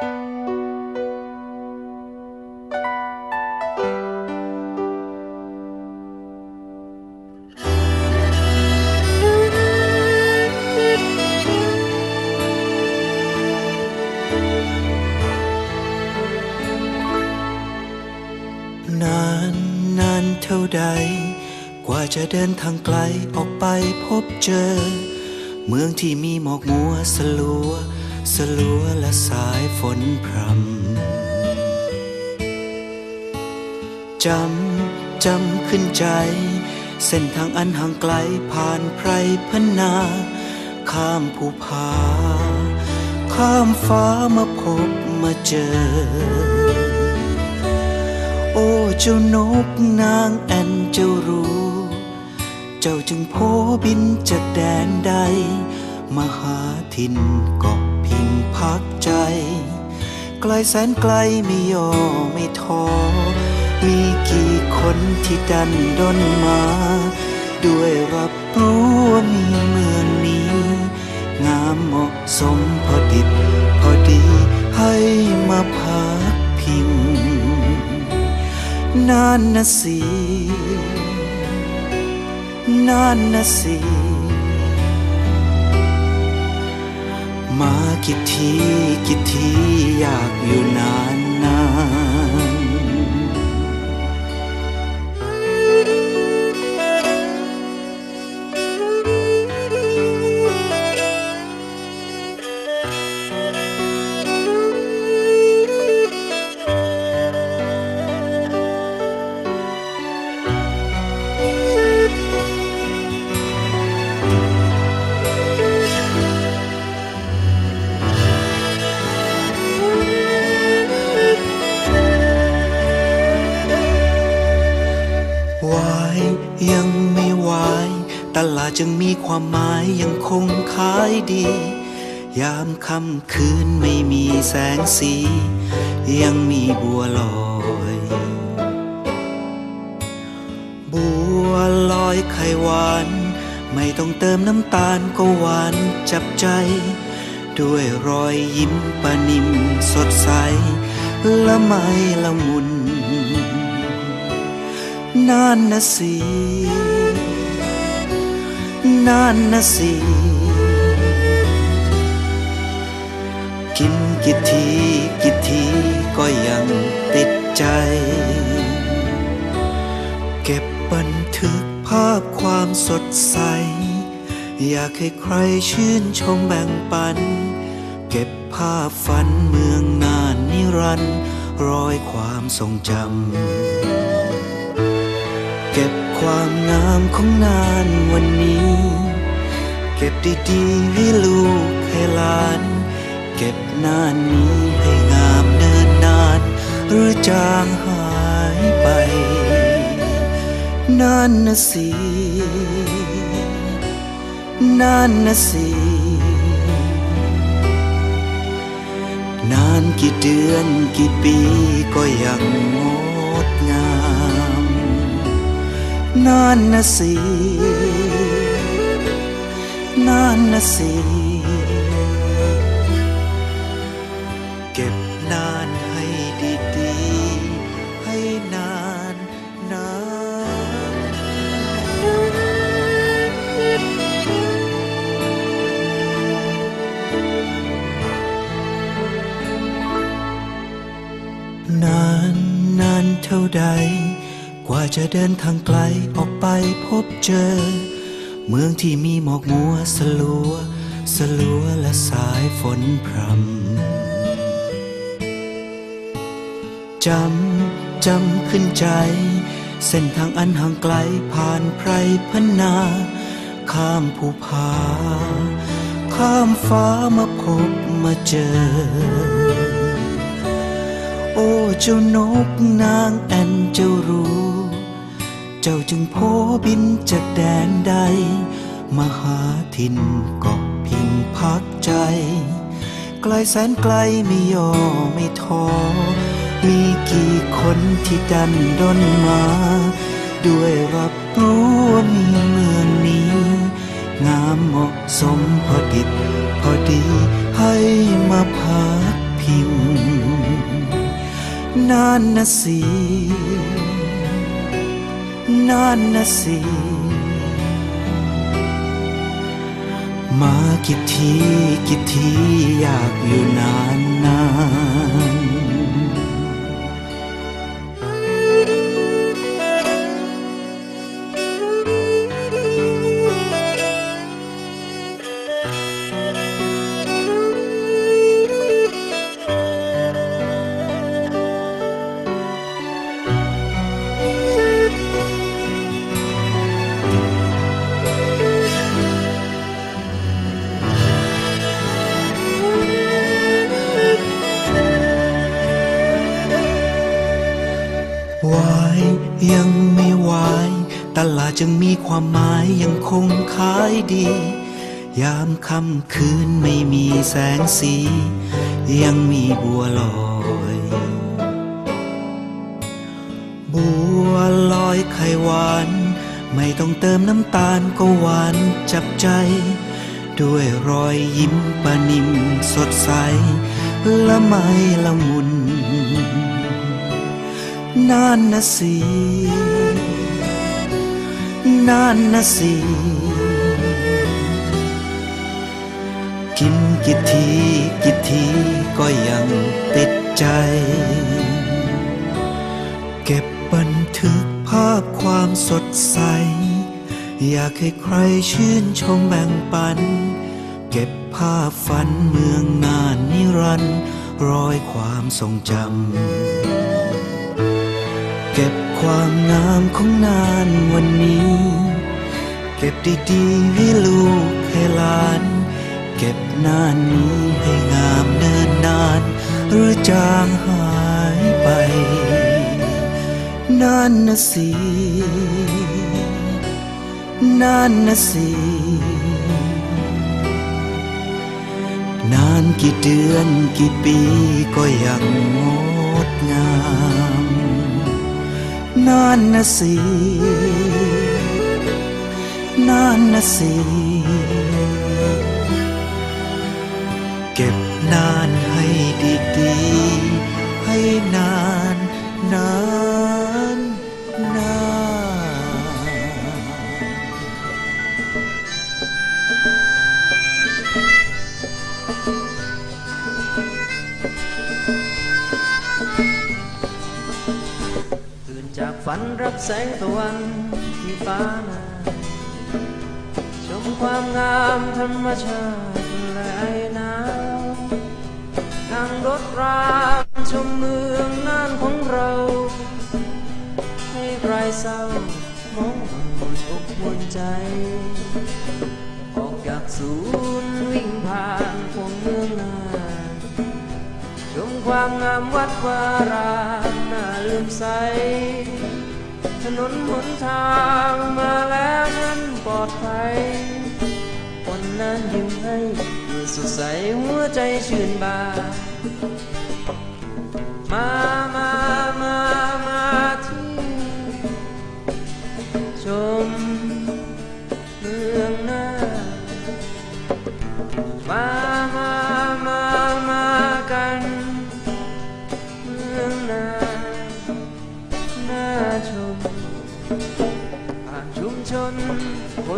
นานนานเท่าใด กว่าจะเดินทางไกลออกไปพบเจอ เมืองที่มีหมอกมัวสลัว สลัวและสายฝนพรำจำจำขึ้นใจ เส้นทางอันห่างไกลผ่านไพรพนา ข้ามภูผา ข้ามฟ้ามาพบมาเจอ โอ้เจ้านกนางแอนเจ้ารู้ เจ้าจึงโพบินจากแดนใดมาหาถิ่นเกาะ พิงพักใจ ไกลแสนไกลไม่ย่อไม่ท้อมีกี่คนที่ดันดนมา ด้วยรับรู้ว่ามีเมืองนี้ งามเหมาะสมพอดิบพอดีให้มาพักพิงนานนะสินานนะสิ มากี่ทีกี่ทีอยากอยู่นานนาน ความหมายยังคงขายดี ยามค่ำคืนไม่มีแสงสี ยังมีบัวลอย บัวลอยไข่หวาน ไม่ต้องเติมน้ำตาลก็หวานจับใจ ด้วยรอยยิ้มปานิมสดใส ละไมละมุน นานนะสิ นานนะสิ กินกี่ทีกี่ทีก็ยังติดใจ เก็บบันทึกภาพความสดใส อยากให้ใครชื่นชมแบ่งปัน เก็บภาพฝันเมืองนานนิรันดร์รอยความทรงจำ เก็บ ความงามของนานวันนี้ เก็บดีๆให้ลูกให้หลาน เก็บนานนี้ให้งามเนินนาน หรือจางหายไปนานนะสินานนะสิ นานกี่เดือนกี่ปีก็ยังงง นานนะสินานนะสิเก็บนานให้ดีๆให้นานนานนานนานเท่าใด กว่าจะเดินทางไกลออกไปพบเจอ เมืองที่มีหมอกมัวสลัว สลัวและสายฝนพรำจำจำขึ้นใจ เส้นทางอันห่างไกลผ่านไพรพนา ข้ามภูผา ข้ามฟ้ามาพบมาเจอโอ้เจ้านกนางแอนเจ้ารู้ จ้าจึงโพบินจากแดนใดมาหาถิ่นเกาะพิงพักใจ ไกลแสนไกลไม่ย่อไม่ท้อ มีกี่คนที่ดันดนมา ด้วยรับรู้ว่ามีเมืองนี้ งามเหมาะสมพอดิบพอดีให้มาพักพิพิงนานนะสิ นานนะสิ มากี่ทีกี่ทีอยากอยู่นานนาน ยยังคงขายดี ยามค่ำคืนไม่มีแสงสี ยังมีบัวลอย บัวลอยไข่หวาน ไม่ต้องเติมน้ำตาลก็หวานจับใจ ด้วยรอยยิ้มปะนิมสดใส ละไมละมุน นานนะสิ นานนะสิ กินกี่ทีกี่ทีก็ยังติดใจ เก็บบันทึกภาพความสดใส อยากให้ใครชื่นชมแบ่งปัน เก็บภาพฝันเมืองนานนิรันดร์รอยความทรงจำ ความงามของนานวันนี้ เก็บดีๆให้ลูกให้หลาน เก็บนานนี้ให้งามเนินนาน หรือจางหายไปนานนะสินานนะสินานกี่เดือนกี่ปีก็ยังงดงานนะสินานนะสิเก็บนา นรับแสงตะวันที่ฟ้านาชมความงามธรรมชาติและไอหนาวนั่งรถรางชมเมืองน่านของเรา ให้ใครเศร้ามองอุ่นอกอุ่นใจ ออกจากศูนย์วิ่งผ่านพวงเมืองนานชมความงามวัดวารามน่าลืมใส นนหนทางมาแล้วนั้นปลอดภัยวันนั้นยิ้มให้ด้วยสดใสหัวใจชื่นบานมามามามาที่ชมเมืองหน้ามา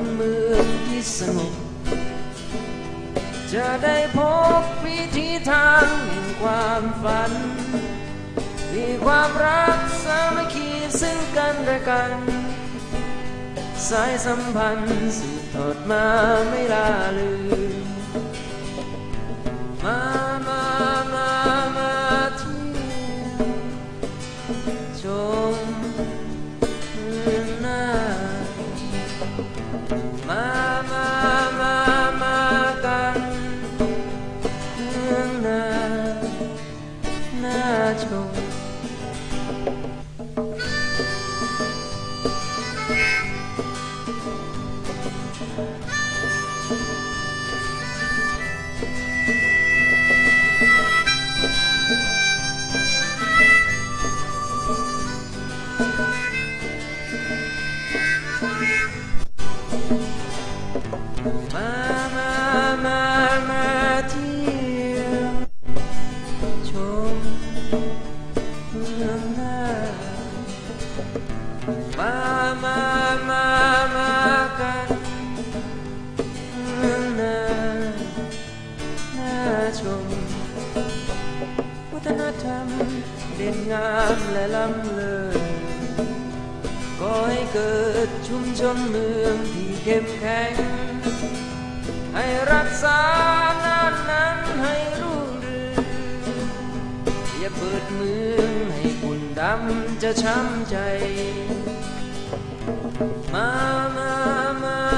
นเมืองที่สงบ จะได้พบวิธีทางแห่งความฝัน มีความรักสามัคคีซึ่งกันและกัน สายสัมพันธ์สืบทอดมาไม่ลาลืมมามและล้ำเลิศก่อให้เกิดชุมชนเมืองที่เข้มแข็ง ให้รักษางานนั้นให้รุ่งเรืองอย่าเปิดเมืองให้ฝุ่ดำจะช้ำใจ มามามา